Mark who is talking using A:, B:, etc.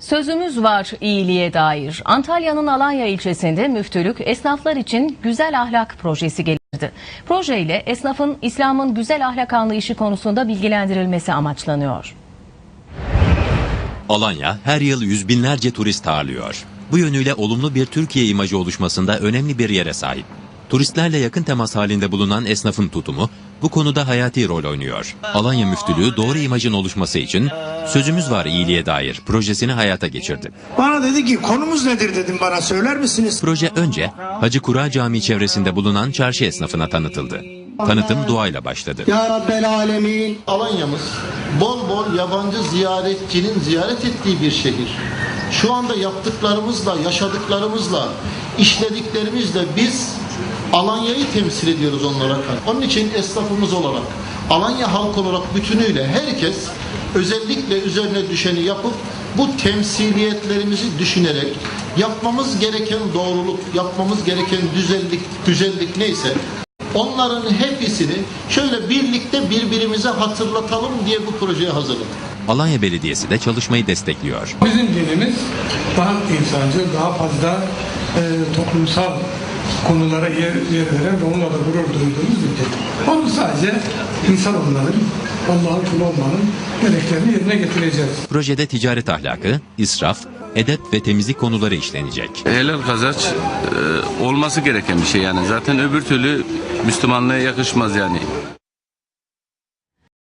A: Sözümüz var iyiliğe dair. Antalya'nın Alanya ilçesinde müftülük esnaflar için güzel ahlak projesi gelirdi. Projeyle esnafın İslam'ın güzel ahlak anlayışı konusunda bilgilendirilmesi amaçlanıyor.
B: Alanya her yıl yüz binlerce turist ağırlıyor. Bu yönüyle olumlu bir Türkiye imajı oluşmasında önemli bir yere sahip. Turistlerle yakın temas halinde bulunan esnafın tutumu bu konuda hayati rol oynuyor. Alanya Müftülüğü doğru imajın oluşması için Sözümüz Var iyiliğe dair projesini hayata geçirdi.
C: Bana dedi ki konumuz nedir dedim bana söyler misiniz?
B: Proje önce Hacı Kura Camii çevresinde bulunan çarşı esnafına tanıtıldı. Tanıtım duayla başladı.
C: Ya Rabbel Alemin.
D: Alanya'mız bol bol yabancı ziyaretçinin ziyaret ettiği bir şehir. Şu anda yaptıklarımızla, yaşadıklarımızla, işlediklerimizle biz Alanya'yı temsil ediyoruz onlara. Onun için esnafımız olarak, Alanya halk olarak bütünüyle herkes özellikle üzerine düşeni yapıp bu temsiliyetlerimizi düşünerek yapmamız gereken doğruluk, yapmamız gereken güzellik, güzellik neyse Onların hepsini şöyle birlikte birbirimize hatırlatalım diye bu projeye hazırladık.
B: Alanya Belediyesi de çalışmayı destekliyor.
E: Bizim dinimiz daha insancıl, daha fazla e, toplumsal konulara yer, yer veren ve onunla da gurur duyduğumuz bir din. Onu sadece insan olmanın, Allah'ın kulu olmanın gereklerini yerine getireceğiz.
B: Projede ticaret ahlakı, israf, edep ve temizlik konuları işlenecek.
F: Helal kazanç e, olması gereken bir şey yani. Zaten öbür türlü Müslümanlığa yakışmaz yani.